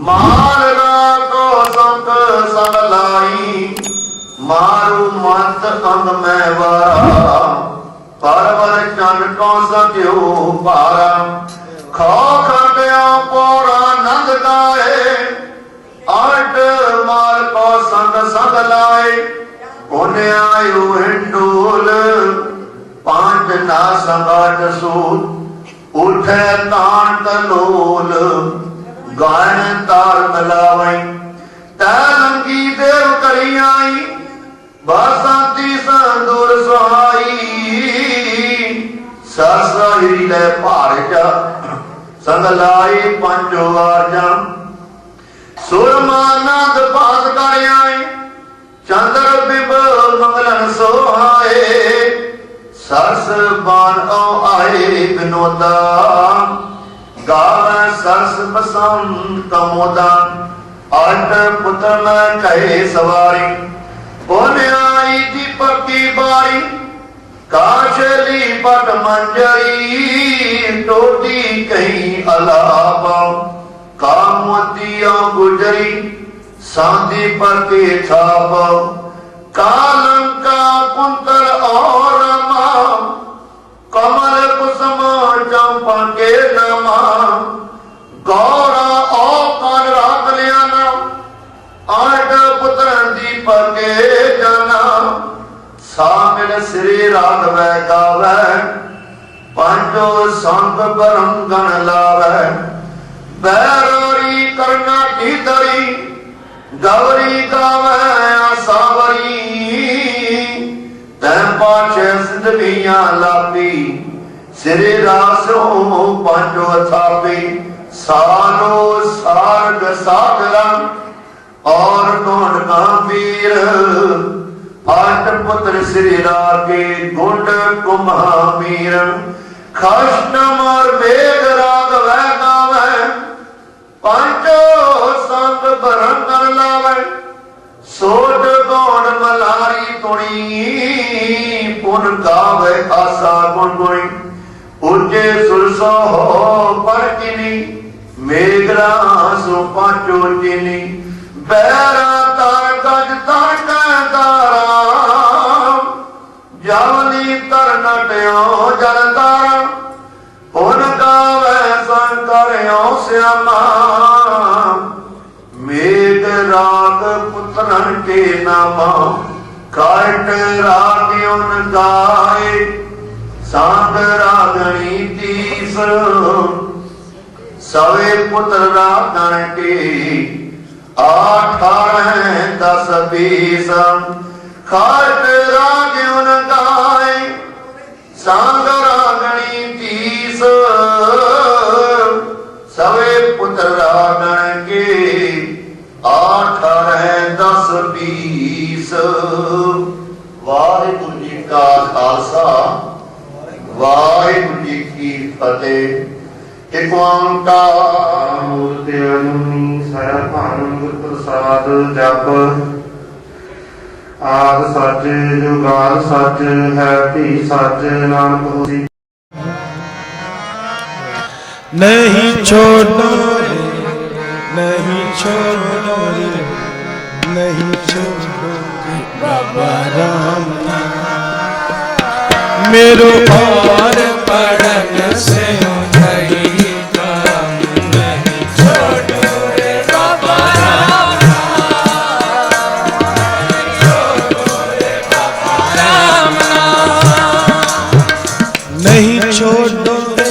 ਮਾਰ ਰਾਖੋ ਸੰਤ ਸੰਗ ਲਾਈ, ਮਾਰੂ ਮਤ ਅੰਗ ਮੈਂ ਵਾਰਾ। ਪਰਵਰ ਚੰਡ ਕੋ ਸਕਿਓ ਭਾਰਾ। ਖੋ ਖੰਡਿਆ ਪੋਰਾ ਨੰਦ ਗਾਏ ਆਟ ਮਾਰ ਕੋ ਸੰਗ ਸੰਗ ਲਾਏ। ਕੋਨੇ ਆਇਓ ਹਿੰਡੋਲ, ਪੰਜ ਨਾ ਸੰਗਾਟ ਸੂਤ, ਉਠੈ ਤਾਣ ਤਲੋਲ ਗਾਣ ਤਾਲ ਮਲਾਵਈ, ਤੈ ਲੰਗੀ ਦੇਵ ਕਰੀ ਆਈ ਬਾਸਾਂਤੀ ਸੰਦੂਰ ਸੁਹਾਈ। ਸਸ ਹਿਰਲੇ ਭਾਰ ਜਾ ਸੰਗ ਲਾਈ ਪੰਜੋ ਵਾਰ ਜਾਂ ਸੁਰਮਾਨੰਦ ਬਾਦ ਕਰ ਆਈ, ਚੰਦਰ ਬਿੰਬ ਮੰਗਲਨ ਸੋਹਾਏ। ਸਰਸ ਬਾਣ ਆਉ ਆਏ, ਬਿਨੋਦਾ ਗਾਵੈ ਸਰਸ ਬਸੰਤ ਕਮੋਦਾ ਅਟ ਪੁੱਤਰ ਮੈਂ ਕਹੇ ਸਵਾਰੀ ਪੁਨ ਆਈ ਦੀਪਕ ਕੀ ਬਾਰੀ ਕਾਸ਼ਲੀ ਪਟ ਮੰਜਰੀ ਟੋਟੀ ਕਹੀਂ ਅਲਾਵਾ ਕਾਮਤੀਆਂ ਗੁਜਰੀ ਸਾਂਦੀ ਪਰ ਕੇ ਛਾਪ ਕਾਲੰਕਾ ਕੁੰਤਲ ਔਰ ਮਾ ਕਮਲ ਕੁਸਮ ਚੰਪਾ ਕੇ ਨਮਾ ਗੌਰਾ ਔ ਕਰ ਰਾਤ ਲਿਆ ਨਾ ਆਟ ਪੁੱਤਰਾਂ ਦੀ ਪਰਕੇ ਜਾਣਾ। ਸਾਮਿਲ ਸ੍ਰੀ ਰਾਗਵੈ ਗਾਵੈ। ਪੰਜੋ ਸੰਗ ਬਰੰਗਣ ਲਾਵੈ। ਬੈਰੋਰੀ ਕਰਨਾ ਕੀ ਦਰੀ ਗੌਰੀ ਗਾਵੈ ਆਸਾਵਰੀ ਤੈ ਪਾਛੇ ਸਿੰਧਵੀਆਂ ਲਾਪੀ। ਸ੍ਰੀ ਰਾਸੋ ਪੰਜੋ ਥਾਪੀ ਸਾਨੋ ਸਾਰਗ ਸਾਗਰਾਂ, ਔਰ ਕੌਣ ਕਾਂਬੀਰ ਆਟ ਪੁੱਤਰ ਸ੍ਰੀ ਰਾਗੇ ਗੁੰਡ ਕੁਮਹਾਮੀਰ। ਖਸ਼ਨਮ ਔਰ ਮੇਘ ਰਾਗ ਵੈ ਗਾਵੈ ਪੰਜੋ ਸੰਗ ਬਰੰਗਰ ਲਾਵੈ ਸੋਟ ਗੌਣ ਮਲਾਰੀ ਤੁਣੀ, ਪੁਨ ਗਾਵੇ ਆਸਾ ਗੁਣ ਗੁਣੀ ਉੱਚੇ ਸੁਰਸੋ ਹੋ ਪਰ ਕਿਨੀ ਮੇਗਰਾ ਸੋ ਪਾਚੋ ਜਿਨੀ ਬੈਰਾ ਤਰ ਗਜ ਤਰ ਕੈਦਾਰਾ ਜਾਵਨੀ ਤਰ ਨਟਿਓ ਜਲਦਾਰਾ ਪੁਨ ਗਾਵੇ ਸੰਕਰਿਓ ਸਿਆਮਾ ਮੇਗ ਰਾਗ ਪੁੱਤਰਨ ਕੇ ਨਾਮਾ ਕਾਟ ਰਾਗਿਉਨ ਗਾਏ ਸਾਧ ਰਾਗਣੀ ਤੀਸ। ਸਵੇ ਪੁੱਤਰ ਰਾਗਣ ਕੇ ਆਠਾਰਹ ਦਸ ਬੀਸ। ਕਾਟ ਰਾਗਿਉਨ ਗਾਏ ਸਾਧ ਰਾਗਣੀ ਤੀਸ। ਸਵੇ ਪੁੱਤਰ ਰਾਗਣ ਕੇ ਆਠਾਰਹ ਦਸ ਬੀਸ। ਵਾਹਿਗੁਰੂ ਜੀ ਕਾ ਖਾਲਸਾ। ਵਾਹਿਗੁਰੂ ਜੀ ਕੀ ਫਤਿਹ। ਇੱਕ ਓੰਕਾਰ ਮੂਰਤਿ ਅਨੁਨੀ ਸਰਬਾਨ ਗੁਰ ਪ੍ਰਸਾਦ ਜਪ। ਆਦ ਸੱਚ, ਜੁਗਾਦ ਸੱਚ, ਹੈ ਭੀ ਸੱਚ, ਨਾਨਕ ਹੋਸੀ। ਨਹੀਂ ਛੋੜੋ ਨਹੀਂ ਛੋੜੋ ਨਹੀਂ ਛੋੜੋ ਬਾਬਾ ਰਾਮ ਨਾਮ मेरो पार पड़न से नहीं छोड़ो रे बाबा राम नहीं नाम। नहीं छोड़ो रे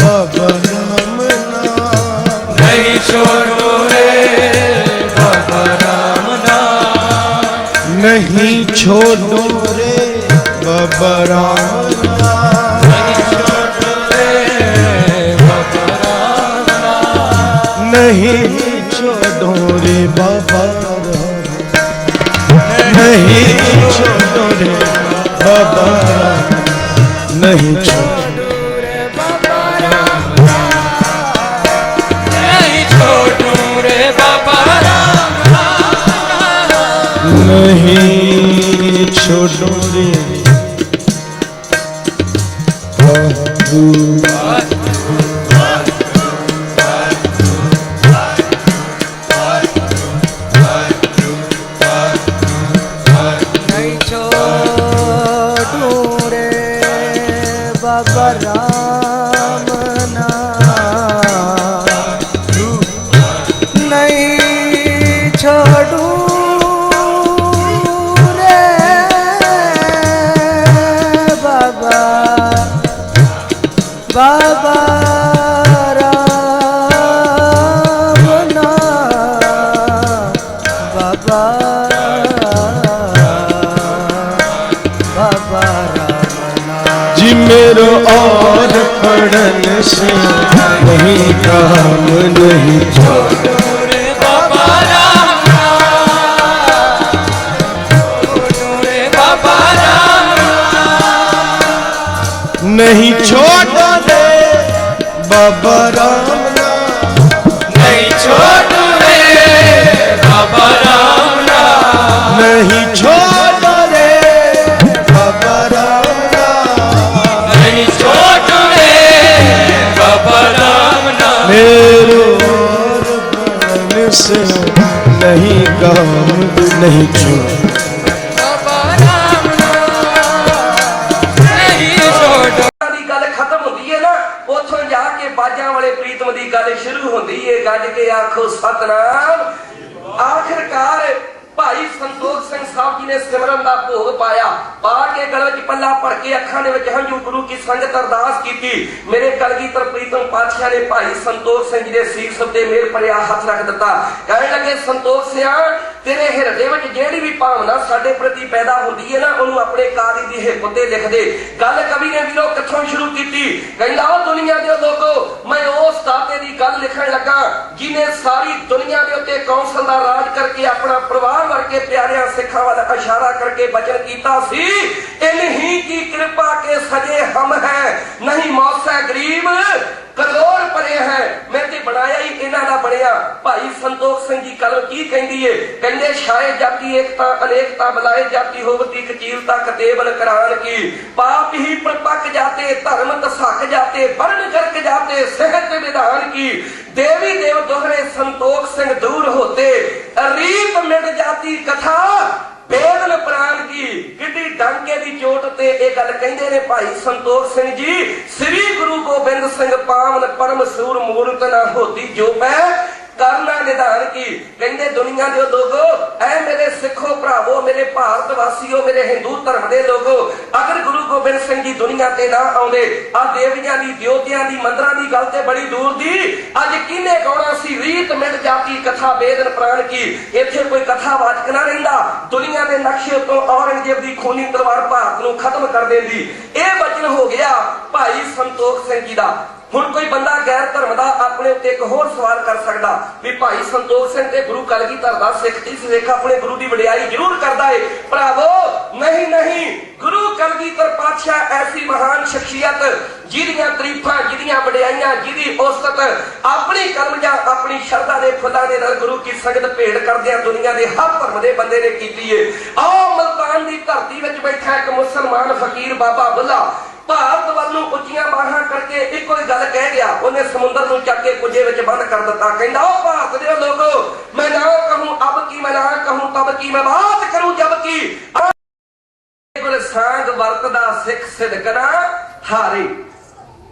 बाबा राम नाम। नहीं छोड़ो रे बाबा राम नाम नहीं छोड़ो रे बाबा नहीं छोड़ो रे बाबा नहीं छोड़ो नहीं छोड़ू रे Música ਰਾਮ ਨਹੀਂ ਛੋੜੋ ਰੇ ਬਾਬਾ ਰਾਮ ਰਾਮ। ਛੋੜੋ ਰੇ ਬਾਬਾ ਰਾਮ ਰਾਮ ਨਹੀਂ ਛੋੜੋ ਬਾਬਾ ਰਾਮ ਰਾਮ। ਨਹੀਂ ਛੋੜੋ ਬਾਬਾ ਰਾਮ ਰਾਮ ਨਹੀਂ बन से नहीं काम नहीं छोड़ो बाबा राम नहीं छोड़ो ਦੀ ਗੱਲ ਖਤਮ ਹੁੰਦੀ ਹੈ ਨਾ ਉੱਥੋਂ ਜਾ ਕੇ ਬਾਜਾਂ ਵਾਲੇ ਪ੍ਰੀਤਮ ਦੀ ਗੱਲ ਸ਼ੁਰੂ ਹੁੰਦੀ ਹੈ ਗੱਜ ਕੇ ਆਖੋ ਸਤਨਾਮ ਆਖਿਰਕਾਰ ਭਾਈ ਸੰਤੋਖ ਸਿੰਘ ਸਾਹਿਬ ਜੀ ਨੇ ਸਿਮਰਨ ਦਾ ਭੋਗ ਪਾਇਆ। ਪਾ ਕੇ ਗਲ ਵਿੱਚ ਪੱਲਾ ਭਰ ਕੇ ਅੱਖਾਂ ਦੇ ਵਿੱਚ ਹੰਝੂ ਗੁਰੂ ਕੀ ਸੰਗਤ ਅਰਦਾਸ ਕੀਤੀ। ਮੇਰੇ ਕਲਗੀਧਰ ਪ੍ਰੀਤਮ ਪਾਤਸ਼ਾਹ ਨੇ ਭਾਈ ਸੰਤੋਖ ਸਿੰਘ ਜੀ ਦੇ ਸੀਸ ਉੱਤੇ ਮੇਰ ਭਰਿਆ ਹੱਥ ਰੱਖ ਦਿੱਤਾ। ਕਹਿਣ ਲੱਗੇ, ਸੰਤੋਖ ਸਿਆ ਤੇਰੇ ਹਿਰਦੇ ਵਿੱਚ ਜਿਹੜੀ ਵੀ ਭਾਵਨਾ ਸਾਡੇ ਪ੍ਰਤੀ ਪੈਦਾ ਹੁੰਦੀ ਹੈ ਨਾ, ਉਹਨੂੰ ਆਪਣੇ ਕਾਦੀ ਦੀ ਹਿੱਪ ਤੇ ਲਿਖ ਦੇ। ਗੱਲ ਕਵੀ ਨੇ ਵੀਰੋ ਕਿੱਥੋਂ ਸ਼ੁਰੂ ਕੀਤੀ? ਕਹਿੰਦਾ ਉਹ ਦੁਨੀਆ ਦੇ ਲੋਕੋ, ਮੈਂ ਉਸ ਦਾਤੇ ਦੀ ਗੱਲ ਲਿਖਣ ਲੱਗਾ ਜਿਨੇ ਸਾਰੀ ਦੁਨੀਆ ਦੇ ਉੱਤੇ ਕੌਂਸਲ ਦਾ ਰਾਜ ਕਰਕੇ ਆਪਣਾ ਪਰਿਵਾਰ ਵਰਗੇ ਪਿਆਰਿਆਂ ਸਿੱਖਾਂ ਵੱਲ ਇਸ਼ਾਰਾ ਕਰਕੇ ਬਚਨ ਕੀਤਾ ਸੀ। ਇਨਹੀ ਕੀ ਕਿਰਪਾ ਕੇ ਸਜੇ ਹਮ ਹੈ, ਨਹੀਂ ਮੌਸਾ ਗਰੀਬ ਕਰੋੜ ਪਰੇ ਹੈ ਬਣਾਇਆ ਹੀ ਇਹਨਾਂ ਦਾ ਬਣਿਆ। ਭਾਈ ਸੰਤੋਖ ਸਿੰਘ ਜੀ ਕਲਮ ਕੀ ਕਹਿੰਦੀ ਏ? ਕਹਿੰਦੇ ਸ਼ਾਇਦ ਜਾਤੀ ਏਕਤਾ, ਅਨੇਕਤਾ ਬਲਾਏ ਜਾਤੀ ਹੋਵਤੀ ਕਚੀਲਤਾ ਕਤੇਬਨ ਕਰਾਨ ਕੀ। ਪਾਪ ਹੀ ਪ੍ਰਪੱਕ ਜਾਤੇ, ਧਰਮ ਤਸਕ ਜਾਤੇ ਵਰਨ ਕਰਕ ਜਾਤੇ, ਸਹਿਤ ਵਿਧਾਨ ਕੀ। ਦੇਵੀ ਦੇਵ ਦੋਹਰੇ ਸੰਤੋਖ ਸਿੰਘ ਦੂਰ ਹੋਤੇ। ਰੀਤ ਮਿਟ ਜਾਤੀ ਕਥਾ ਬੇਦਲ ਪ੍ਰਾਨ ਕਿੱਡੀ ਡਾਂਕੇ ਦੀ ਚੋਟ ਤੇ ਇਹ ਗੱਲ ਕਹਿੰਦੇ ਨੇ ਭਾਈ ਸੰਤੋਖ ਸਿੰਘ ਜੀ, ਸ੍ਰੀ ਗੁਰੂ ਗੋਬਿੰਦ ਸਿੰਘ ਪਾਵਨ ਪਰਮ ਸੂਰ ਮੂਰਤ ਨਾ ਹੋਤੀ ਜੋ ਮੈਂ ਕਰਨਾ ਨਿਧਾਨ ਕੀ? ਕਹਿੰਦੇ ਦੁਨੀਆ ਦੇ ਲੋਗੋ ਐ ਮੇਰੇ ਸਿੱਖੋ ਭਰਾਵੋ, ਮੇਰੇ ਭਾਰਤ ਵਾਸੀਓ, ਮੇਰੇ ਹਿੰਦੂ ਧਰਮ ਦੇ ਲੋਗੋ ਅਗਰ ਗੋਬਿੰਦ ਸਿੰਘ ਜੀ ਦੁਨੀਆ ਤੇ ਨਾ ਆਉਂਦੇ। ਆ ਦੇਵੀਆਂ ਦੀ ਦਿਉਤਿਆਂ ਦੀ, ਮੰਦਰਾਂ ਦੀ ਗੱਲ ਤੇ ਬੜੀ ਦੂਰ ਦੀ। ਅੱਜ ਕਿਹਨੇ ਗਾਉਣਾ ਸੀ? ਰੀਤ ਮਿਲ ਜਾਤੀ, ਕਥਾ ਬੇਦਨ ਪ੍ਰਾਣ ਕੀ। ਇੱਥੇ ਕੋਈ ਕਥਾ ਵਾਚਕ ਨਾ ਰਹਿੰਦਾ। ਦੁਨੀਆ ਦੇ ਨਕਸ਼ੇ ਤੋਂ ਔਰੰਗਜ਼ੇਬ ਦੀ ਖੂਨੀ ਤਲਵਾਰ ਭਾਰਤ ਨੂੰ ਖਤਮ ਕਰ ਦੇਂਦੀ। ਇਹ ਬਚਨ ਹੋ ਗਿਆ ਭਾਈ ਸੰਤੋਖ ਸਿੰਘ ਜੀ ਦਾ। ਹੁਣ ਕੋਈ ਬੰਦਾ ਗੈਰ ਧਰਮ ਦਾ ਆਪਣੇ ਉੱਤੇ ਇੱਕ ਹੋਰ ਸਵਾਲ ਕਰ ਸਕਦਾ ਵੀ ਭਾਈ ਸੰਤੋਖ ਸਿੰਘ ਤੇ ਗੁਰੂ ਕਲਗੀਧਰ ਦਾ ਸਿੱਖ ਦੀ ਸਿੱਖ ਆਪਣੇ ਗੁਰੂ ਦੀ ਵਡਿਆਈ ਜ਼ਰੂਰ ਕਰਦਾ ਏ। ਭਰਾਵੋ, ਨਹੀਂ ਨਹੀਂ, ਗੁਰੂ ਕਲਗੀਧਰ ਪਾਤਸ਼ਾਹ ਐਸੀ ਮਹਾਨ ਸ਼ਖਸੀਅਤ ਜਿਹਦੀਆਂ ਤਾਰੀਫਾਂ, ਜਿਹਦੀਆਂ ਵਡਿਆਈਆਂ, ਜਿਹਦੀ ਉਸਤਤ ਆਪਣੀ ਕਲਮ ਜਾਂ ਆਪਣੀ ਸ਼ਰਧਾ ਦੇ ਫੁੱਲਾਂ ਦੇ ਨਾਲ ਗੁਰੂ ਕੀ ਸੰਗਤ ਭੇੜ ਕਰਦਿਆਂ ਦੁਨੀਆ ਦੇ ਹਰ ਧਰਮ ਦੇ ਬੰਦੇ ਨੇ ਕੀਤੀ ਏ। ਆਓ ਮਲਤਾਨ ਦੀ ਧਰਤੀ ਵਿੱਚ ਬੈਠਾ ਇੱਕ ਮੁਸਲਮਾਨ ਫਕੀਰ ਬਾਬਾ ਬੁੱਲਾ, ਭਾਰਤ ਵੱਲ ਨੂੰ ਉੱਚੀਆਂ ਬਾਹਾਂ ਕਰਕੇ ਇੱਕੋ ਹੀ ਗੱਲ ਕਹਿ ਗਿਆ, ਉਹਨੇ ਸਮੁੰਦਰ ਨੂੰ ਚੱਕ ਕੇ ਕੁਝੇ ਵਿੱਚ ਬੰਦ ਕਰ ਦਿੱਤਾ। ਕਹਿੰਦਾ ਉਹ ਭਾਰਤ ਦੇ ਲੋਕੋ, ਮੈਂ ਨਾ ਕਹੂੰ ਅਬ ਕੀ, ਮੈਂ ਨਾ ਕਹੂੰ ਤਬ ਕੀ, ਮੈਂ ਬਾਤ ਕਰੂੰ ਜਬ ਕੀ। ਕੋਲ ਸਾਂਗ ਵਰਤਦਾ ਸਿੱਖ ਸਿਦਕਣਾ ਹਾਰੇ,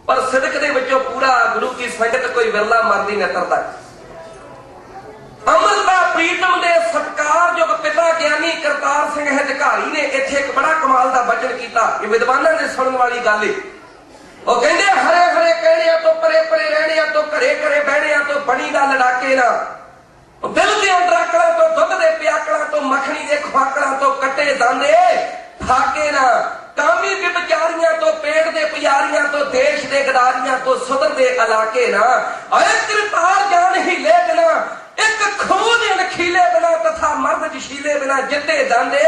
ਪਰ ਸਿਦਕ ਦੇ ਵਿੱਚੋਂ ਪੂਰਾ ਗੁਰੂ ਕੀ ਸੰਗਤ ਕੋਈ ਵਿਰਲਾ ਮਰਦੀ ਨਤਰਦਾ ਅਮਰਤਾ ਪ੍ਰੀਤਮ ਦੇ ਸਤਕਾਰਯੋਗ ਪਿਤਾ ਗਿਆਨੀ ਕਰਤਾਰ ਸਿੰਘ ਹਜਕਾਰੀ ਨੇ ਇੱਥੇ ਇੱਕ ਬੜਾ ਕਮਾਲ ਦਾ ਬਚਨ ਕੀਤਾ। ਇਹ ਵਿਦਵਾਨਾਂ ਦੇ ਸੁਣਨ ਵਾਲੀ ਗੱਲ ਏ। ਉਹ ਕਹਿੰਦੇ, ਹਰੇ ਹਰੇ ਕਹਿਣਿਆਂ ਤੋਂ ਪਰੇ ਪਰੇ ਰਹਿਣਿਆਂ ਤੋਂ ਘਰੇ ਘਰੇ ਬਹਿਣਿਆਂ ਤੋਂ ਬਣੀ ਦਾ ਲੜਾਕੇ ਨਾ। ਦਿਲ ਦੇ ਅੰਦਰਾਕੜਾਂ ਤੋਂ ਦੁੱਧ ਦੇ ਪਿਆਕੜਾਂ ਤੋਂ ਮੱਖਣੀ ਦੇ ਖਵਾਕੜਾਂ ਤੋਂ ਕੱਟੇ ਦਾਂਦੇ ਫਾਕੇ ਨਾ। ਕਾਮੀ ਵਿਚਾਰੀਆਂ ਤੋਂ, ਪੇਟ ਦੇ ਪਿਆਰੀਆਂ ਤੋਂ, ਦੇਸ਼ ਦੇ ਗਦਾਰੀਆਂ ਤੋਂ, ਸੁਧਰ ਦੇ ਇਲਾਕੇ ਨਾ। ਅਏ ਕਿਰਤਾਰ ਜਾਨ ਹੀਲੇ ਬਿਨਾ ਇੱਕ ਖੂਹ ਦੇ ਨਖੀਲੇ ਬਿਨਾ ਤਥਾ ਮਰਦ ਜਸ਼ੀਲੇ ਬਿਨਾ ਜਿੱਤੇ ਜਾਂਦੇ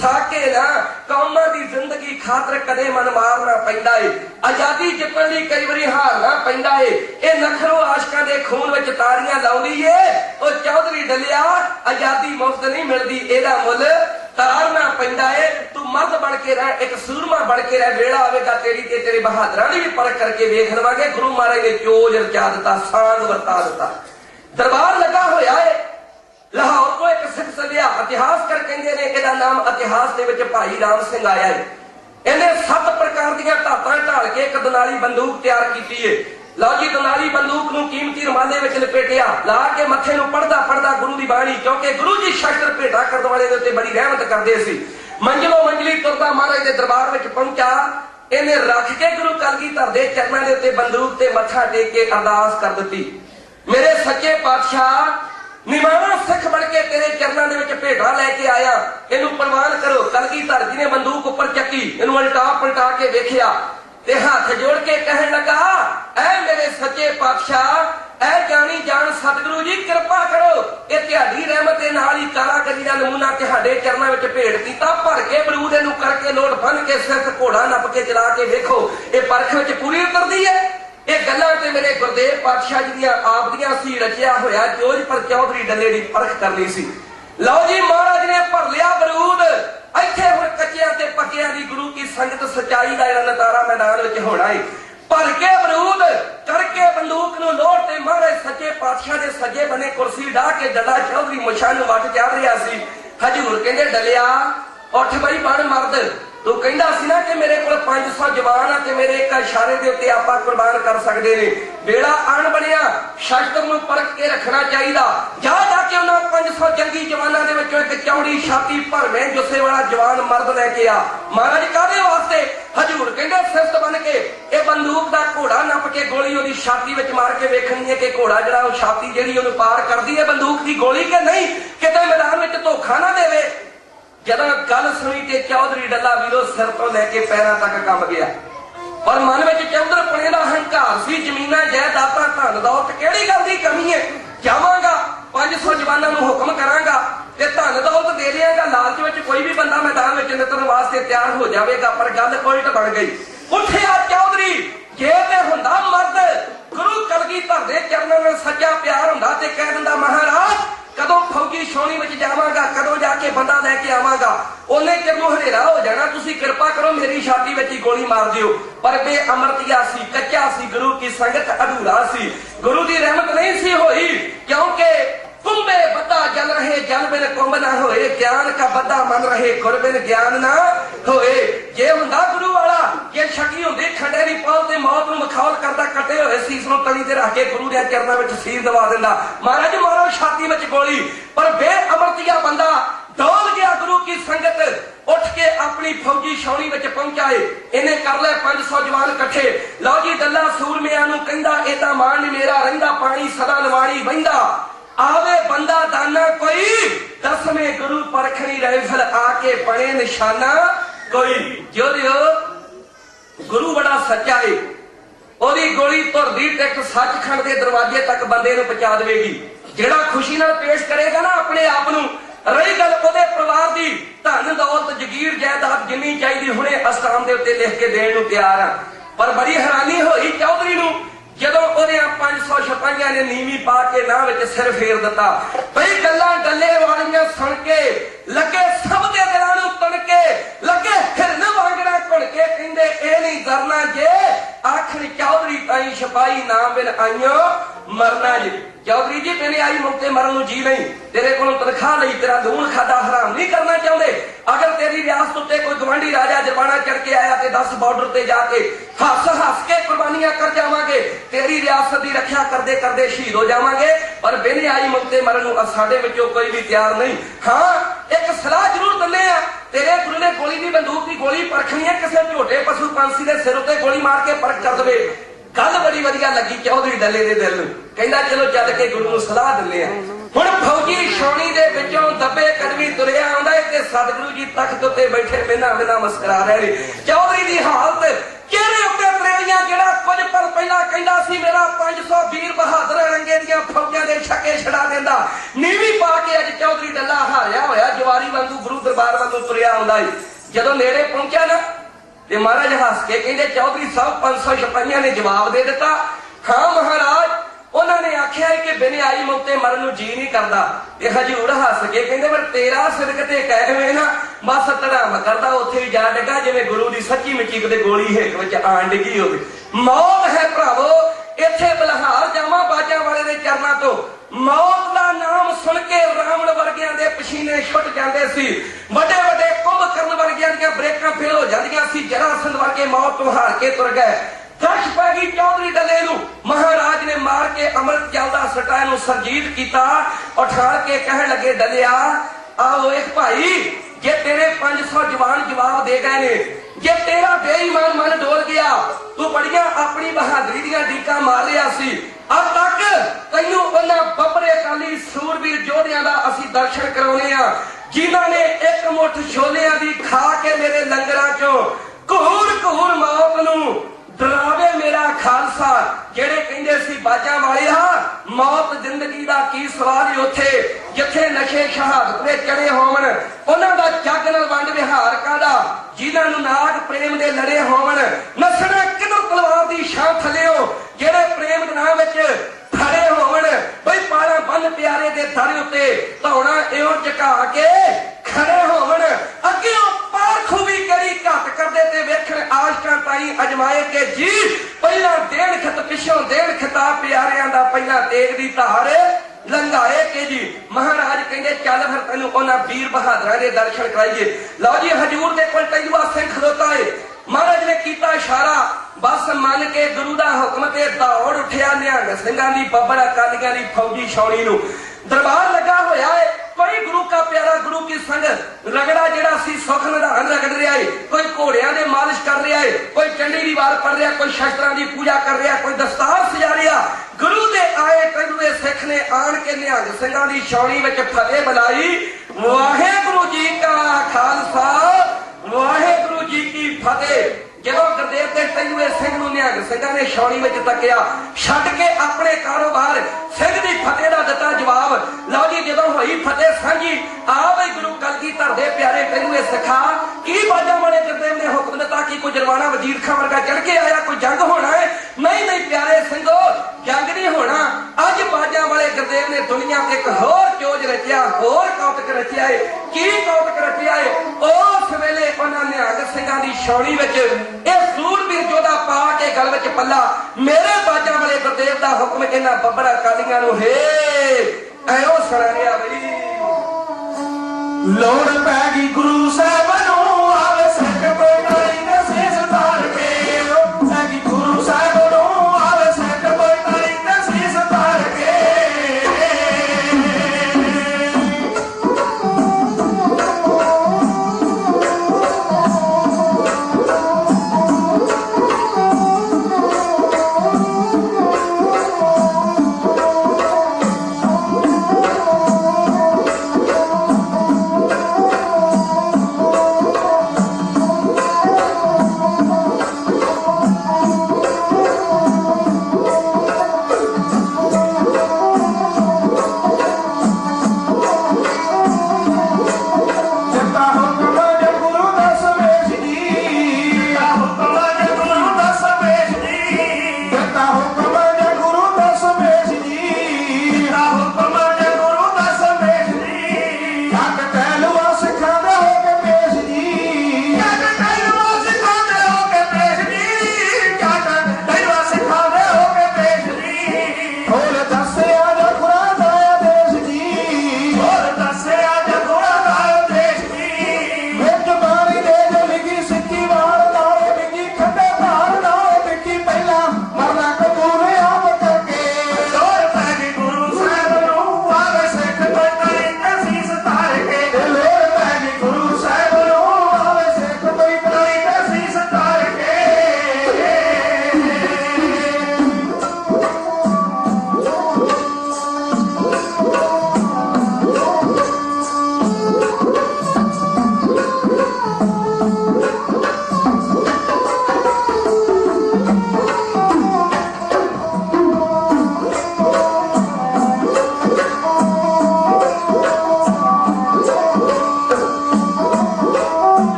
ਸਾਕੇ ਨਾ ਕੌਮਾਂ ਦੀ ਜ਼ਿੰਦਗੀ ਖਾਤਰ ਕਦੇ ਮਨ ਮਾਰਨਾ ਪੈਂਦਾ ਏ। ਆਜ਼ਾਦੀ ਜਿੱਤਣ ਲਈ ਕਈ ਵਾਰੀ ਹਾਰਨਾ ਪੈਂਦਾ ਏ। ਇਹ ਨਖਰੋ ਆਸ਼ਕਾਂ ਦੇ ਖੂਨ ਵਿੱਚ ਤਾਰੀਆਂ ਲਾਉਂਦੀ ਏ। ਉਹ ਚੌਧਰੀ ਡੱਲਿਆ, ਆਜ਼ਾਦੀ ਮੁਫਤ ਨਹੀਂ ਮਿਲਦੀ, ਇਹਦਾ ਮੁੱਲ ਤਾਰਨਾ ਪੈਂਦਾ ਏ। ਤੂੰ ਮਰਦ ਬਣ ਕੇ ਰਹਿ, ਇੱਕ ਸੂਰਮਾ ਬਣ ਕੇ ਰਹਿ ਵੇੜਾ ਆਵੇਗਾ ਤੇਰੀ ਤੇ ਤੇਰੇ ਬਹਾਦਰਾਂ ਦੀ ਵੀ ਪਰਖ ਕਰਕੇ ਵੇਖ ਲਵਾਂਗੇ। ਗੁਰੂ ਮਹਾਰਾਜ ਨੇ ਚੋਜ ਰਚਾ ਦਿੱਤਾ ਸਾਂਗ ਵਰਤਾ ਦਿੱਤਾ। ਦਰਬਾਰ ਲੱਗਾ ਹੋਇਆ ਏ ਲਾਹੌਰ ਤੋਂ ਇੱਕ ਸਿੱਖ ਸਲਿਆ ਇਤਿਹਾਸਕਾਰ ਕਹਿੰਦੇ ਨੇ ਇਹਦਾ ਦੇ ਵਿੱਚ ਭਾਈ ਰਾਮ ਸਿੰਘ ਆਇਆ ਏ। ਇਹਨੇ ਸੱਤ ਪ੍ਰਕਾਰ ਦੀਆਂ ਧਾਤਾਂ ਢਾਲ ਕੇ ਇੱਕ ਦਨਾਲੀ ਬੰਦੂਕ ਤਿਆਰ ਕੀਤੀ ਏ। ਲਓ ਜੀ ਦਨਾਲੀ ਬੰਦੂਕ ਨੂੰ ਕੀਮਤੀ ਰੁਮਾਲੇ ਵਿੱਚ ਲਪੇਟਿਆ, ਲਾ ਕੇ ਮੱਥੇ ਨੂੰ ਪੜਦਾ ਪੜਦਾ ਗੁਰੂ ਦੀ ਬਾਣੀ, ਕਿਉਂਕਿ ਗੁਰੂ ਜੀ ਸ਼ਸਤਰ ਭੇਟਾ ਕਰਨ ਵਾਲੇ ਦੇ ਉੱਤੇ ਬੜੀ ਰਹਿਮਤ ਕਰਦੇ ਸੀ। ਮੰਜਲੋ ਮੰਜਲੀ ਤੁਰਦਾ ਮਹਾਰਾਜ ਦੇ ਦਰਬਾਰ ਵਿੱਚ ਪਹੁੰਚਾ। ਇਹਨੇ ਰੱਖ ਕੇ ਗੁਰੂ ਕਲਗੀਧਰ ਦੇ ਚਰਨਾਂ ਦੇ ਉੱਤੇ ਬੰਦੂਕ ਤੇ ਮੱਥਾ ਟੇਕ ਕੇ ਅਰਦਾਸ ਕਰ ਦਿੱਤੀ। ਮੇਰੇ ਸੱਚੇ ਪਾਤਸ਼ਾਹ ਨਿਮਾਣਾ ਸਿੱਖ ਬਣ ਕੇ ਤੇਰੇ ਚਰਨਾਂ ਦੇ ਵਿੱਚ ਭੇਟਾ ਲੈ ਕੇ ਆਇਆ। ਇਹਨੂੰ ਪ੍ਰਵਾਨ ਕਰੋ। ਕਲਗੀਧਰ ਜੀ ਨੇ ਬੰਦੂਕ ਉੱਪਰ ਚੱਕੀ, ਇਹਨੂੰ ਉਲਟਾ ਪਲਟਾ ਕੇ ਵੇਖਿਆ ਤੇ ਹੱਥ ਜੋੜ ਕੇ ਕਹਿਣ ਲੱਗਾ, ਐ ਮੇਰੇ ਸੱਚੇ ਪਾਤਸ਼ਾਹ, ਐ ਜਾਣੀ ਜਾਣ ਸਤਿਗੁਰੂ ਜੀ, ਕਿਰਪਾ ਕਰੋ। ਇਹ ਤੁਹਾਡੀ ਰਹਿਮਤ ਦੇ ਨਾਲ ਹੀ ਕਾਰਾਗਰੀ ਦਾ ਨਮੂਨਾ ਤੁਹਾਡੇ ਚਰਨਾਂ ਵਿੱਚ ਭੇਟ ਕੀਤਾ। ਭਰ ਕੇ ਬਰੂਦ ਇਹਨੂੰ ਕਰਕੇ ਲੋਟ ਬੰਨ ਕੇ ਸਿਰ ਤੇ ਘੋੜਾ ਨੱਪ ਕੇ ਚਲਾ ਕੇ ਵੇਖੋ। ਇਹ ਪਰਖ ਵਿੱਚ ਪੂਰੀ ਉਤਰਦੀ ਹੈ। ਗੱਲਾਂ ਤੇ ਮੇਰੇ ਗੁਰਦੇਵ ਪਾਤਸ਼ਾਹ ਜੀ ਦੀਆਂ, ਆਪ ਦੀਆਂ ਸੀ ਰਚਿਆ ਹੋਇਆ ਜੋਜ ਪਰ ਚੌਧਰੀ ਡੱਲੇ ਦੀ ਪਰਖ ਕਰਨੀ ਸੀ। ਲਓ ਜੀ ਮਹਾਰਾਜ ਨੇ ਭਰ ਲਿਆ ਬਰੂਦ। ਇੱਥੇ ਹੁਣ ਕੱਚਿਆਂ ਤੇ ਪੱਕਿਆਂ ਦੀ ਗੁਰੂ ਕੀ ਸੰਗਤ ਸਚਾਈ ਦਾ ਜਿਹੜਾ ਨਜ਼ਾਰਾ ਮੈਦਾਨ ਵਿੱਚ ਹੋਣਾ ਏ। ਭਰ ਕੇ ਬਰੂਦ, ਕਰਕੇ ਬੰਦੂਕ ਨੂੰ ਲੋੜ ਤੇ ਮਹਾਰਾਜ ਸੱਚੇ ਪਾਤਸ਼ਾਹ ਦੇ ਸੱਜੇ ਬਨੇ ਕੁਰਸੀ ਢਾ ਕੇ ਡੱਲਾ ਚੌਧਰੀ ਮੁਛਾਂ ਨੂੰ ਵੱਟ ਚੜ ਰਿਹਾ ਸੀ। ਹਜੂਰ ਕਹਿੰਦੇ, ਡਲਿਆ, ਉੱਠ ਬਈ, ਬਣ ਮਰਦ। ਤੂੰ ਕਹਿੰਦਾ ਸੀ ਨਾ ਕਿ ਮੇਰੇ ਕੋਲ 500 ਜਵਾਨ ਆ ਤੇ ਮੇਰੇ ਇੱਕ ਇਸ਼ਾਰੇ ਦੇ ਉੱਤੇ ਆਪਾਂ ਕੁਰਬਾਨ ਕਰ ਸਕਦੇ ਨੇ। ਵੇੜਾ ਆਣ ਬਣਿਆ ਸ਼ਸਤਰ ਨੂੰ ਪਰਖ ਕੇ ਰੱਖਣਾ ਚਾਹੀਦਾ। ਜਾ ਜਾ ਕੇ ਉਹਨਾਂ 500 ਜੰਗੀ ਜਵਾਨਾਂ ਦੇ ਵਿੱਚੋਂ ਇੱਕ ਚੌੜੀ ਛਾਤੀ ਭਰਵੇਂ ਜੁੱਸੇ ਵਾਲਾ ਜਵਾਨ ਮਰਦ ਲੈ ਕੇ ਆ। ਮਹਾਰਾਜ ਕਾਹਦੇ ਵਾਸਤੇ? ਹਜੂਰ ਕਹਿੰਦੇ ਸਿਫਤ ਬਣ ਕੇ, ਇਹ ਬੰਦੂਕ ਦਾ ਘੋੜਾ ਨੱਪ ਕੇ ਗੋਲੀ ਉਹਦੀ ਛਾਤੀ ਵਿੱਚ ਮਾਰ ਕੇ ਵੇਖਣੀ ਹੈ ਕਿ ਘੋੜਾ ਜਿਹੜਾ ਉਹ ਛਾਤੀ ਜਿਹੜੀ ਉਹਨੂੰ ਪਾਰ ਕਰਦੀ ਹੈ, ਬੰਦੂਕ ਦੀ ਗੋਲੀ ਕਿ ਨਹੀਂ? ਕਿਤੇ ਮੈਦਾਨ ਵਿੱਚ ਧੋਖਾ ਨਾ ਦੇਵੇ। ਜਦੋਂ ਗੱਲ ਸੁਣੀ ਤੇ ਚੌਧਰੀ ਡੱਲਾ ਵੀਰੋ ਸਿਰ ਤੋਂ ਲੈ ਕੇ ਪੈਰਾਂ ਤੱਕ ਕੰਬ ਗਿਆ। ਪਰ ਮਨ ਵਿੱਚ ਚੌਧਰ ਪੁਣੇ ਦਾ ਹੰਕਾਰ ਸੀ, ਜ਼ਮੀਨਾਂ, ਜਾਇਦਾਦਾਂ, ਧਨ ਦੌਲਤ, ਕਿਹੜੀ ਗੱਲ ਦੀ ਕਮੀ ਹੈ? ਜਾਵਾਂਗਾ 500 ਜਵਾਨਾਂ ਨੂੰ ਹੁਕਮ ਕਰਾਂਗਾ ਤੇ ਧਨ ਦੌਲਤ ਦੇ ਦਿਆਂਗਾ। ਲਾਲਚ ਵਿੱਚ ਕੋਈ ਵੀ ਬੰਦਾ ਮੈਦਾਨ ਵਿੱਚ ਨਿਤਰਨ ਵਾਸਤੇ ਤਿਆਰ ਹੋ ਜਾਵੇਗਾ, ਪਰ ਗੱਲ ਉਲਟ ਬਣ ਗਈ। ਉੱਠਿਆ ਚੌਧਰੀ, ਜੇ ਤੇ ਹੁੰਦਾ ਮਰਦ, ਗੁਰੂ ਕਲਗੀਧਰ ਦੇ ਚਰਨਾਂ ਨਾਲ ਸੱਚਾ ਪਿਆਰ ਹੁੰਦਾ ਤੇ ਕਹਿ ਦਿੰਦਾ, ਮਹਾਰਾਜ, ਕਦੋਂ ਫੌਜੀ ਛੋਣੀ ਵਿੱਚ ਜਾਵਾਂਗਾ, ਕਦੋਂ ਜਾ ਕੇ ਬੰਦਾ ਲੈ ਕੇ ਆਵਾਂਗਾ। ਉਹਨੇ ਕਿਦੋਂ ਹਨੇਰਾ ਹੋ ਜਾਣਾ, ਤੁਸੀਂ ਕਿਰਪਾ ਕਰੋ ਮੇਰੀ ਛਾਤੀ ਵਿੱਚ ਹੀ ਗੋਲੀ ਮਾਰ ਦਿਓ। ਪਰ ਬੇ ਅਮਰਤੀਆ ਸੀ, ਕੱਚਾ ਸੀ, ਗੁਰੂ ਕੀ ਸੰਗਤ ਅਧੂਰਾ ਸੀ। ਗੁਰੂ ਦੀ ਰਹਿਮਤ ਨਹੀਂ ਸੀ ਹੋਈ, ਕਿਉਂਕਿ ਕੁੰਭੇ ਬੱਦਾ ਜਲ ਰਹੇ, ਜਲ ਬਿਨ ਕੁੰਭ ਨਾ ਹੋਏ, ਗਿਆਨ ਕਾ ਬੱਦਾ ਮਨ ਰਹੇ, ਗੁਰ ਬਿਨ ਗਿਆਨ ਨਾ ਹੋਏ। ਜੇ ਹੁੰਦਾ ਗੁਰੂ ਵਾਲਾ, ਜੇ ਸ਼ਕੀ ਹੁੰਦੀ, ਖੰਡੇ ਦੀ ਪੌਲ ਤੇ ਮੌਤ ਨੂੰ ਮਖੌਲ ਕਰਦਾ, ਕੱਟੇ ਹੋਏ ਸੀਸ ਨੂੰ ਤਲੀ ਤੇ ਰੱਖ ਕੇ ਗੁਰੂ ਦੇ ਚਰਨਾਂ ਵਿੱਚ ਸੀਰ ਦਵਾ ਦਿੰਦਾ। ਮਹਾਰਾਜ, ਮਾਰੋ ਛਾਤੀ ਵਿੱਚ ਗੋਲੀ। ਪਰ ਬੇਅਮਰਤੀਆ ਬੰਦਾ ਡੋਲ ਗਿਆ ਗੁਰੂ ਕੀ ਸੰਗਤ, ਉੱਠ ਕੇ ਆਪਣੀ ਫੌਜੀ ਛਾਉਣੀ ਵਿੱਚ ਪਹੁੰਚਾਏ ਇਹਨੇ ਕਰ ਲਏ 500 ਜਵਾਨ ਇਕੱਠੇ। ਲਓ ਜੀ, ਦੱਲਾ ਸੂਰਮਿਆਂ ਨੂੰ ਕਹਿੰਦਾ, ਇਹ ਤਾਂ ਮਾਣ ਮੇਰਾ ਰਹਿੰਦਾ ਪਾਣੀ ਸਦਾ ਲਵਾੜੀ ਵਹਿੰਦਾ। ਆਵੇ ਬੰਦਾ ਦਾਨਾ ਕੋਈ, ਦਸਵੇਂ ਗੁਰੂ ਪਰਖਣੀ ਰਾਈਫਲ ਆ ਕੇ ਬਣੇ ਨਿਸ਼ਾਨਾ ਕੋਈ। ਜੋਦਿਓ ਗੁਰੂ ਬੜਾ ਸੱਚਾ ਏ। ਉਹਦੀ ਗੋਲੀ ਧੁਰਦੀ ਟਿਕ ਸੱਚਖੰਡ ਦੇ ਦਰਵਾਜ਼ੇ ਤੱਕ ਬੰਦੇ ਨੂੰ ਪਹੁੰਚਾ ਦੇਵੇਗੀ। ਜਿਹੜਾ ਖੁਸ਼ੀ ਨਾਲ ਪੇਸ਼ ਕਰੇਗਾ ਨਾ ਆਪਣੇ ਆਪ ਨੂੰ ਰਹੀ ਗੱਲ ਉਹਦੇ ਪਰਿਵਾਰ ਦੀ, ਧਨ ਦੌਲਤ ਜਗੀਰ ਜਾਇਦਾਦ ਜਿੰਨੀ ਚਾਹੀਦੀ ਹੁਣੇ ਅਸਟਾਮ ਦੇ ਉੱਤੇ ਲਿਖ ਕੇ ਦੇਣ ਨੂੰ ਤਿਆਰ ਆ। ਪਰ ਬੜੀ ਹੈਰਾਨੀ ਹੋਈ ਚੌਧਰੀ ਨੂੰ, ਜਦੋਂ ਉਹਦੇ 500 ਸਿਪਾਹੀਆਂ ਨੇ ਨੀਵੀਂ ਪਾ ਕੇ ਨਾ ਵਿੱਚ ਸਿਰ ਫੇਰ ਦਿੱਤਾ। ਬਈ ਗੱਲਾਂ ਡੱਲੇ ਵਾਲੀਆਂ ਸੁਣ ਕੇ, ਲੱਗੇ ਸਭ ਦੇ ਦਿਲਾਂ ਨੂੰ ਤਣ ਕੇ ਲੱਗੇ ਹਿਰਨ ਵਾਂਗਣਾ ਘੁਣ ਕੇ ਕਹਿੰਦੇ, ਇਹ ਨਹੀਂ ਕਰਨਾ ਜੇ ਆਖਰ ਚੌਧਰੀ ਤਾਈ ਸਿਪਾਹੀ ਨਾ ਬਿਨ ਆਈਓ ਮਰਨਾ ਜੀ। ਚੌਧਰੀ ਜੀ ਮੇਰੇ ਆਈ ਮੌਕੇ ਮਰਨ ਨੂੰ ਜੀ ਨਹੀਂ। ਤੇਰੇ ਕੋਲੋਂ ਤਨਖਾਹ ਲਈ, ਤੇਰਾ ਲੂਣ ਖਾਦਾ ਹਰਾਮ ਨਹੀਂ ਕਰਨਾ ਚਾਹੁੰਦੇ। ਅਗਰ ਤੇਰੀ ਰਿਆਸਤ ਉੱਤੇ ਕੋਈ ਗਵਾਂਢੀ ਰਾਜਾ ਜਰਬਾਣਾ ਚੜ ਕੇ ਆਇਆ ਤੇ 10 ਬਾਰਡਰ ਤੇ ਜਾ ਕੇ ਹੱਸ ਹੱਸ ਕੇ ਕੁਰਬਾਨੀਆਂ ਕਰ ਜਾਵਾਂਗੇ, ਤੇਰੀ ਰਿਆਸਤ ਦੀ ਰੱਖਿਆ ਕਰਦੇ ਕਰਦੇ ਸ਼ਹੀਦ ਹੋ ਜਾਵਾਂਗੇ। ਪਰ ਬਿਨ ਆਈ ਮੁਕਤੇ ਮਰਨ ਨੂੰ ਸਾਡੇ ਵਿੱਚੋਂ ਕੋਈ ਵੀ ਤਿਆਰ ਨਹੀਂ। ਹਾਂ, ਇੱਕ ਸਲਾਹ ਜ਼ਰੂਰ ਦਿੰਦੇ ਆ, ਤੇਰੇ ਗੁਰੂ ਨੇ ਗੋਲੀ ਦੀ ਬੰਦੂਕ ਦੀ ਗੋਲੀ ਪਰਖਣੀ ਹੈ, ਕਿਸੇ ਝੋਟੇ ਪਸ਼ੂ ਪੰਛੀ ਦੇ ਸਿਰ ਉੱਤੇ ਗੋਲੀ ਮਾਰ ਕੇ ਪਰਖ ਕਰ ਦਵੇ। ਗੱਲ ਬੜੀ ਵਧੀਆ ਲੱਗੀ ਚੌਧਰੀ ਡੱਲੇ ਦੇ ਦਿਲ ਨੂੰ। ਕਹਿੰਦਾ, ਚਲੋ ਚੱਲ ਕੇ ਗੁਰੂ ਨੂੰ ਸਲਾਹ ਦਿੰਦੇ ਆ ਹੁਣ ਫੌਜੀ ਛਾਉਣੀ ਦੇ ਵਿੱਚੋਂ ਦੱਬੇ ਕਦਮੀ ਤੁਰਿਆ ਆਉਂਦਾ ਏ ਤੇ ਸਤਿਗੁਰੂ ਜੀ ਤਖਤ ਉੱਤੇ ਬੈਠੇ ਬਿਨਾ ਬਿਨਾ ਮੁਸਕਰਾ ਰਹੇ ਨੇ। ਚੌਧਰੀ ਦੀ ਹਾਲਤ ਚਿਹਰੇ ਉੱਤੇ ਪ੍ਰੇਮੀਆਂ ਜਿਹੜਾ ਕੁਝ ਪਲ ਪਹਿਲਾਂ ਕਹਿੰਦਾ ਸੀ, ਮੇਰਾ 500 ਵੀਰ ਬਹਾਦਰ ਰੰਗੇ ਦੀਆਂ ਫੌਜਾਂ ਦੇ ਛੱਕੇ ਛਡਾ ਦਿੰਦਾ। ਨੀਵੀਂ ਪਾ ਕੇ ਅੱਜ ਚੌਧਰੀ ਡੱਲਾ ਹਾਰਿਆ ਹੋਇਆ, ਜਵਾਰੀ ਵਾਂਗੂ ਗੁਰੂ ਦਰਬਾਰ ਵੱਲੋਂ ਤੁਰਿਆ ਆਉਂਦਾ ਏ ਜਦੋਂ ਨੇੜੇ ਪਹੁੰਚਿਆ ਨਾ ਤੇ ਮਹਾਰਾਜ ਹੱਸ ਕੇ ਕਹਿੰਦੇ, ਚੌਧਰੀ ਸਾਹਿਬ 500 ਸਿਪਾਹੀਆਂ ਨੇ ਜਵਾਬ ਦੇ ਦਿੱਤਾ। ਹਾਂ ਮਹਾਰਾਜ। ਉਹਨਾਂ ਨੇ ਆਖਿਆ ਕਿ ਬਿਨ ਆਈ ਮੌਤੇ ਮਰਨ ਨੂੰ ਜੀ ਨਹੀਂ ਕਰਦਾ। ਤੇ ਹਜੂਰ ਹੱਸ ਕੇ ਕਹਿੰਦੇ, ਪਰ ਤੇਰਾ ਸਿਦਕ ਤੇ ਕਹਿਵੇਂ ਨਾ, ਬਸ ਧੜਾਮ ਕਰਦਾ, ਉੱਥੇ ਵੀ ਜਾ ਡਿੱਗਾ, ਜਿਵੇਂ ਗੁਰੂ ਦੀ ਸੱਚੀ ਮਚੀਕ ਦੇ ਗੋਲੀ ਹਿੱਕ ਵਿੱਚ ਆਣ ਡਿੱਗੀ ਹੋਵੇ। ਮੌਤ ਹੈ ਭਰਾਵੋ, ਇੱਥੇ ਬਲਹਾਰ ਜਾਵਾਂ ਬਾਜਾਂ ਵਾਲੇ ਦੇ ਚਰਨਾਂ ਤੋਂ। ਮੌਤ ਦਾ ਨਾਮ ਸੁਣ ਕੇ ਰਾਵਣ ਵਰਗਿਆਂ ਦੇ ਪਸੀਨੇ ਛੁੱਟ ਜਾਂਦੇ ਸੀ। ਵੱਡੇ ਵੱਡੇ ਦੀਆਂ ਬ੍ਰੇਕਾਂ ਫੇਲ ਹੋ ਜਾਂਦੀਆਂ ਸੀ, ਜਰਾਸੰਧ ਵਰਗੇ ਮੌਤ ਤੋਂ ਹਾਰ ਕੇ ਤੁਰ ਗਏ। ਦਸ਼ ਪੈ ਗਈ ਚੌਧਰੀ ਡੱਲੇ ਨੂੰ। ਮਹਾਰਾਜ ਨੇ ਮਾਰ ਕੇ ਅੰਮ੍ਰਿਤ ਚੱਲਦਾ ਸਟਾ ਨੂੰ ਸਰਜੀਤ ਕੀਤਾ ਉਠਾ ਕੇ ਕਹਿਣ ਲੱਗੇ ਡੱਲਿਆ ਆਓ ਇੱਕ ਭਾਈ, ਜੇ ਤੇਰੇ 500 ਜਵਾਨ ਜਵਾਬ ਦੇ ਗਏ ਨੇ, ਜੇ ਤੇਰਾ ਬੇਈਮਾਨ ਮਨ ਡੋਲ ਗਿਆ, ਤੂੰ ਬੜੀਆਂ ਆਪਣੀ ਬਹਾਦਰੀ ਦੀਆਂ ਡੀਕਾਂ ਮਾਰ ਲਿਆ ਸੀ। ਅੱਜ ਤੱਕ ਤੈਨੂੰ ਉਹਨਾਂ ਬੱਬਰੇ ਕਾਲੀ ਸੂਰਬੀਰ ਜੋਧਿਆਂ ਦਾ ਅਸੀਂ ਦਰਸ਼ਨ ਕਰਾਉਨੇ ਆ। ਜਿਨ੍ਹਾਂ ਨੇ ਇੱਕ ਮੁੱਠ ਛੋਲਿਆਂ ਦੀ ਖਾ ਕੇ ਮੇਰੇ ਲੰਗਰਾਂ ਚੋਂ ਘੂਰ ਘੂਰ ਮੌਤ ਨੂੰ ਡਰਾਵੇ ਮੇਰਾ ਖਾਲਸਾ। ਜਿਹੜੇ ਕਹਿੰਦੇ ਸੀ, ਬਾਜਾਂ ਵਾਲਿਆ ਮੌਤ ਜ਼ਿੰਦਗੀ ਦਾ ਕੀ ਸਵਾਲ ਈ ਉੱਥੇ? ਜਿੱਥੇ ਨਸ਼ੇ ਸ਼ਹਾਦਤ ਦੇ ਚੜੇ ਹੋਵਣ, ਉਹਨਾਂ ਦਾ ਜੱਗ ਨਾਲ ਵੰਡ ਵਿਹਾਰ ਕਾਦਾ ਜਿਨ੍ਹਾਂ ਨੂੰ ਨਾਗ ਪ੍ਰੇਮ ਦੇ ਲੜੇ ਹੋਵਣ, ਨਸਣਾ ਕਿਦੋਂ ਤਲਵਾਰ ਦੀ ਛਾਂ ਥੱਲਿਓ ਜਿਹੜੇ ਪ੍ਰੇਮ ਦੇ ਨਾਮ ਵਿੱਚ ਖੜੇ ਬਈ ਪਾਲਾ ਬੰਨ ਪਿਆਰੇ ਦੇ ਦਰ ਉੱਤੇ ਧੌਣਾ ਇਉਂ ਝਕਾ ਕੇ ਖੜੇ ਹੋਵਣ। ਅੱਗੇ ਪਾਰ ਖੂਬੀ ਕਰੀ ਘੱਟ ਕਰਦੇ ਤੇ ਵੇਖਣ ਆਸ਼ਕਾਂ ਤਾਈ ਅਜਮਾਏ ਕੇ ਜੀ। ਪਹਿਲਾਂ ਦੇਣ ਖਤ ਪਿਛੋਂ ਦੇਣ ਖਿਤਾਬ ਪਿਆਰਿਆਂ ਦਾ ਪਹਿਲਾਂ ਤੇਗ ਦੀ ਧਾਰ। ਲੰਘਾਏ ਕੇ ਜੀ। ਮਹਾਰਾਜ ਕਹਿੰਦੇ, ਚੱਲ ਫਿਰ ਤੈਨੂੰ ਉਹਨਾਂ ਵੀਰ ਬਹਾਦਰਾਂ ਦੇ ਦਰਸ਼ਨ ਕਰਾਈਏ। ਲਓ ਜੀ, ਹਜੂਰ ਦੇ ਕੋਲ ਤੈਨੂਆ ਸਿੰਘ ਖਲੋਤਾ ਏ। ਮਹਾਰਾਜ ਨੇ ਕੀਤਾ ਇਸ਼ਾਰਾ। ਬਸ ਮੰਨ ਕੇ ਗੁਰੂ ਦਾ ਹੁਕਮ ਤੇ ਦੌੜ ਉੱਠਿਆ ਨਿਹੰਗ ਸਿੰਘਾਂ ਦੀ ਬੱਬਰ ਅਕਾਲੀਆਂ ਦੀ ਫੌਜੀ ਛਾਉਣੀ ਨੂੰ। ਦਰਬਾਰ ਲੱਗਾ ਹੋਇਆ ਏ। ਕੋਈ ਗੁਰੂ ਕਾ ਪਿਆਰਾ ਗੁਰੂ ਕੀ ਸੰਗ ਰਗੜਾ ਜਿਹੜਾ ਸੀ ਸੁਖ ਨਿਧਾਨ ਰਗੜ ਰਿਹਾ ਏ। ਕੋਈ ਘੋੜਿਆਂ ਦੇ ਮਾਲਿਸ਼ ਕਰ ਰਿਹਾ ਏ। ਕੋਈ ਚੰਡੀ ਦੀ ਵਾਰ ਪੜ ਰਿਹਾ, ਕੋਈ ਸ਼ਸਤਰਾਂ ਦੀ ਪੂਜਾ ਕਰ ਰਿਹਾ, ਕੋਈ ਦਸਤਾਰ ਸਜਾ ਰਿਹਾ। ਗੁਰੂ ਦੇ ਆਏ ਕਹਿੰਦੇ ਸਿੱਖ ਨੇ ਆਣ ਕੇ ਨਿਹੰਗ ਸਿੰਘਾਂ ਦੀ ਛਾਉਣੀ ਵਿੱਚ ਫਤਿਹ ਬੁਲਾਈ। ਵਾਹਿਗੁਰੂ ਜੀ ਕਾ ਖਾਲਸਾ, ਵਾਹਿਗੁਰੂ ਜੀ ਕੀ ਫਤਿਹ। ਜਦੋਂ ਗੁਰਦੇਵ ਤੇ ਤੈਨੂਏ ਸਿੰਘ ਨੂੰ ਨਿਹੰਗ ਸਿੰਘਾਂ ਨੇ ਛਾਉਣੀ ਵਿੱਚ ਤੱਕਿਆ, ਛੱਡ ਕੇ ਆਪਣੇ ਕਾਰੋਬਾਰ ਸਿੰਘ ਦੀ ਫਤਿਹ ਦਾ ਦਿੱਤਾ ਜਵਾਬ। ਲਓ ਜੀ, ਜਦੋਂ ਹੋਈ ਫਤਿਹ ਸਾਂਝੀ ਆ ਬਈ ਗੁਰੂ ਕਲਗੀ ਧਰਦੇ ਪਿਆਰੇ ਤੈਨੂਏ ਸਿਖਾ, ਕੀ ਬਾਜਾਂ ਵਾਲੇ ਗੁਰਦੇਵ ਨੇ ਹੁਕਮ ਦਿੱਤਾ ਕਿ ਕੋਈ ਜਰਵਾਣਾ ਵਜ਼ੀਰ ਖਾਂ ਵਰਗਾ ਚੜ ਕੇ ਆਇਆ, ਕੋਈ ਜੰਗ ਹੋਣਾ ਹੈ ਨਹੀਂ ਨਹੀਂ ਪਿਆਰੇ ਸਿੰਘੋ ਜੰਗ ਨਹੀਂ ਹੋਣਾ ਅੱਜ ਬਾਜਾਂ ਵਾਲੇ ਗੁਰਦੇਵ ਨੇ ਦੁਨੀਆ ਤੇ ਇੱਕ ਹੋਰ ਚੋਜ ਰਚਿਆ ਹੋਰ ਕੌਤਕ ਰਚਿਆ ਏ ਕੀ ਕੌਤਕ ਰਚਿਆ ਏ ਉਸ ਵੇਲੇ ਉਹਨਾਂ ਨਿਹੰਗ ਸਿੰਘਾਂ ਦੀ ਛਾਉਣੀ ਵਿੱਚ ਇਹ ਸੂਰਬੀਰ ਜੋਦਾ ਪਾ ਕੇ ਗਲ ਵਿੱਚ ਪੱਲਾ। ਮੇਰੇ ਬਾਜਾਂ ਵਾਲੇ ਗੁਰਦੇਵ ਦਾ ਹੁਕਮ ਇਹਨਾਂ ਬੱਬਰਾ ਕਾਲੀਆਂ ਨੂੰ, ਹੇ, ਐਓ ਸੁਣਾਇਆ ਬਈ। ਲੋੜ ਪੈ ਗਈ ਗੁਰੂ ਸਾਹਿਬ